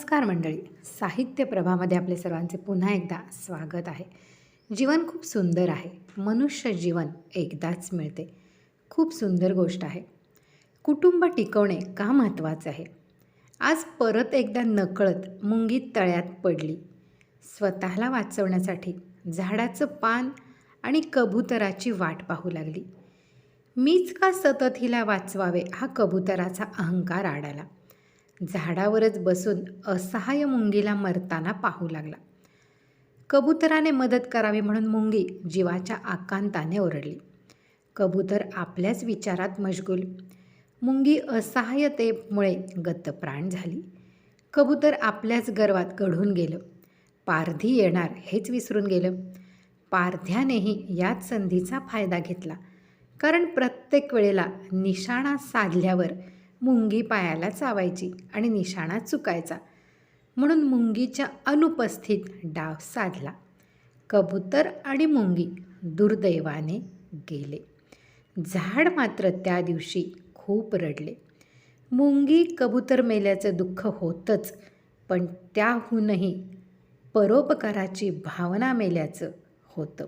नमस्कार मंडळी. साहित्य प्रभामध्ये आपले सर्वांचे पुन्हा एकदा स्वागत आहे. जीवन खूप सुंदर आहे. मनुष्य जीवन एकदाच मिळते. खूप सुंदर गोष्ट आहे. कुटुंब टिकवणे का महत्त्वाचं आहे? आज परत एकदा नकळत मुंगी तळ्यात पडली. स्वतःला वाचवण्यासाठी झाडाचं पान आणि कबुतराची वाट पाहू लागली. मीच का सतत हिला वाचवावे हा कबुतराचा अहंकार आडाला? झाडावरच बसून असहाय्य मुंगीला मरताना पाहू लागला. कबुतराने मदत करावी म्हणून मुंगी जीवाच्या आकांताने ओरडली. कबूतर आपल्याच विचारात मशगूल. मुंगी असहाय्यतेमुळे गतप्राण झाली. कबूतर आपल्याच गर्वात घडून गेलं. पारधी येणार हेच विसरून गेलं. पारध्यानेही याच संधीचा फायदा घेतला. कारण प्रत्येक वेळेला निशाणा साधल्यावर मुंगी पायाला चावायची आणि निशाणा चुकायचा. म्हणून मुंगीच्या अनुपस्थित डाव साधला. कबूतर आणि मुंगी दुर्दैवाने गेले. झाड मात्र त्या दिवशी खूप रडले. मुंगी कबूतर मेल्याचं दुःख होतंच पण त्याहूनही परोपकाराची भावना मेल्याचं होतं.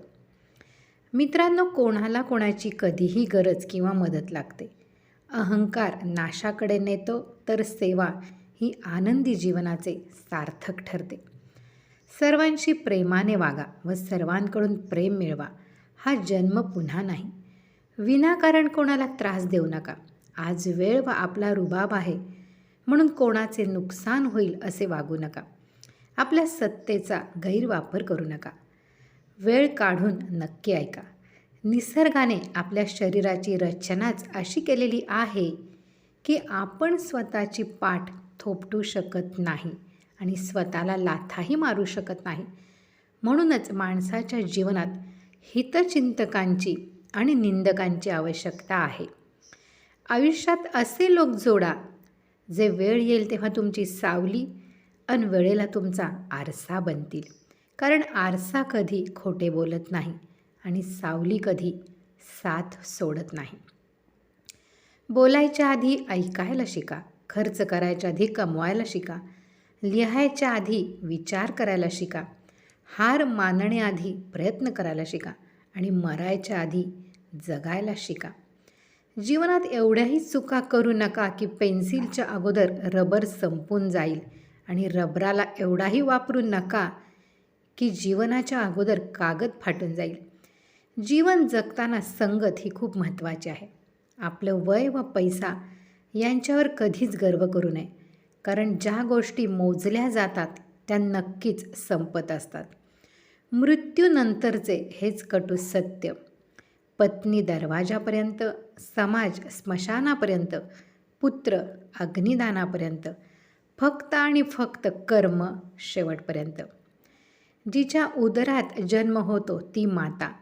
मित्रांनो कोणाला कोणाची कधीही गरज किंवा मदत लागते. अहंकार नाशाकडे नेतो तर सेवा ही आनंदी जीवनाचे सार्थक ठरते. सर्वांशी प्रेमाने वागा व सर्वांकडून प्रेम मिळवा हा जन्म पुन्हा नाही. विनाकारण कोणाला त्रास देऊ नका. आज वेळ व आपला रुबाब आहे म्हणून कोणाचे नुकसान होईल असे वागू नका. आपल्या सत्तेचा गैरवापर करू नका. वेळ काढून नक्की ऐका. निसर्गाने आपल्या शरीराची रचनाच अशी केलेली आहे की आपण स्वतःची पाठ थोपटू शकत नाही आणि स्वतःला लाथाही मारू शकत नाही. म्हणूनच माणसाच्या जीवनात हितचिंतकांची आणि निंदकांची आवश्यकता आहे. आयुष्यात असे लोक जोडा जे वेळ येईल तेव्हा तुमची सावली अन वेळेला तुमचा आरसा बनतील. कारण आरसा कधी खोटे बोलत नाही. आणि सावली कधी साथ सोडत नाही. बोलायच्या आधी ऐकायला शिका खर्च करायच्या आधी कमवायला शिका लिहायच्या आधी विचार करायला शिका हार मानण्याआधी प्रयत्न करायला शिका आणि मरायच्या आधी जगायला शिका. जीवनात एवढ्याही चुका करू नका की पेन्सिलच्या अगोदर रबर संपून जाईल आणि रबराला एवढाही वापरू नका की जीवनाच्या अगोदर कागद फाटून जाईल. जीवन जगताना संगत ही खूप महत्त्वाची आहे. आपलं वय व पैसा यांच्यावर कधीच गर्व करू नये. कारण ज्या गोष्टी मोजल्या जातात त्या नक्कीच संपत असतात. मृत्यूनंतरचे हेच कटू सत्य. पत्नी दरवाजापर्यंत समाज स्मशानापर्यंत पुत्र अग्निदानापर्यंत फक्त आणि फक्त कर्म शेवटपर्यंत. जिच्या उदरात जन्म होतो ती माता.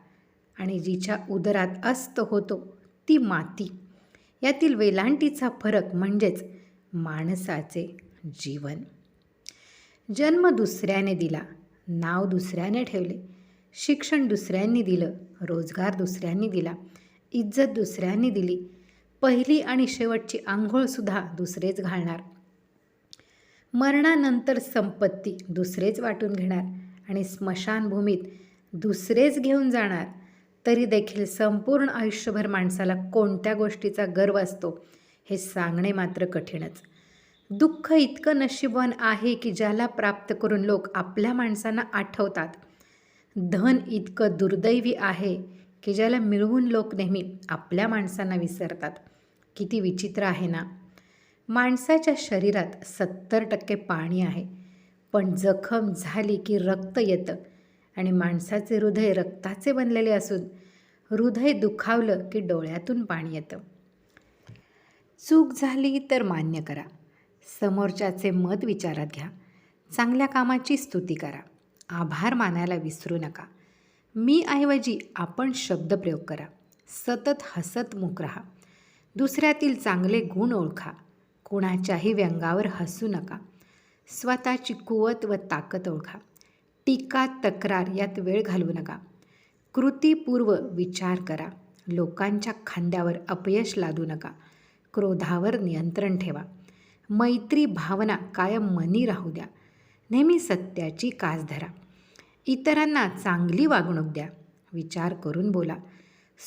आणि जिच्या उदरात अस्त होतो ती माती. यातील वेलांटीचा फरक म्हणजेच माणसाचे जीवन. जन्म दुसऱ्याने दिला नाव दुसऱ्याने ठेवले शिक्षण दुसऱ्यांनी दिलं रोजगार दुसऱ्यांनी दिला इज्जत दुसऱ्यांनी दिली पहिली आणि शेवटची आंघोळसुद्धा दुसरेच घालणार. मरणानंतर संपत्ती दुसरेच वाटून घेणार आणि स्मशानभूमीत दुसरेच घेऊन जाणार. तरी देखील संपूर्ण आयुष्यभर माणसाला कोणत्या गोष्टीचा गर्व असतो हे सांगणे मात्र कठीणच. दुःख इतकं नशीबवान आहे की ज्याला प्राप्त करून लोक आपल्या माणसांना आठवतात. धन इतकं दुर्दैवी आहे की ज्याला मिळवून लोक नेहमी आपल्या माणसांना विसरतात. किती विचित्र आहे ना? माणसाच्या शरीरात सत्तर टक्के पाणी आहे. पण जखम झाली की रक्त येतं आणि माणसाचे हृदय रक्ताचे बनलेले असून हृदय दुखावलं की डोळ्यातून पाणी येतं. चूक झाली तर मान्य करा. समोरच्याचे मत विचारात घ्या. चांगल्या कामाची स्तुती करा. आभार मानायला विसरू नका. मी ऐवजी आपण शब्दप्रयोग करा. सतत हसत मुख राहा. दुसऱ्यातील चांगले गुण ओळखा. कुणाच्याही व्यंगावर हसू नका. स्वतःची कुवत व ताकद ओळखा. टीका तक्रार यात वेळ घालवू नका. कृतीपूर्व विचार करा. लोकांच्या खांद्यावर अपयश लादू नका. क्रोधावर नियंत्रण ठेवा. मैत्री भावना कायम मनी राहू द्या. नेहमी सत्याची कास धरा. इतरांना चांगली वागणूक द्या. विचार करून बोला.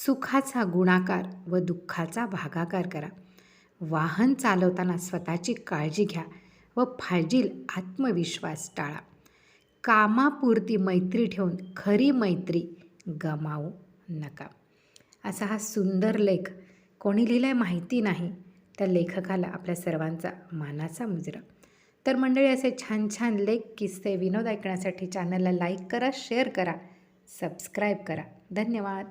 सुखाचा गुणाकार व दुःखाचा भागाकार करा. वाहन चालवताना स्वतःची काळजी घ्या व फाजील आत्मविश्वास टाळा. कामापुरती मैत्री ठेवून खरी मैत्री गमावू नका. असा हा सुंदर लेख कोणी लिहिला आहे माहिती नाही. त्या लेखकाला आपल्या सर्वांचा मानाचा मुजरा. तर मंडळी असे छान छान लेख किस्से विनोद ऐकण्यासाठी चॅनलला लाईक करा शेअर करा सबस्क्राईब करा. धन्यवाद.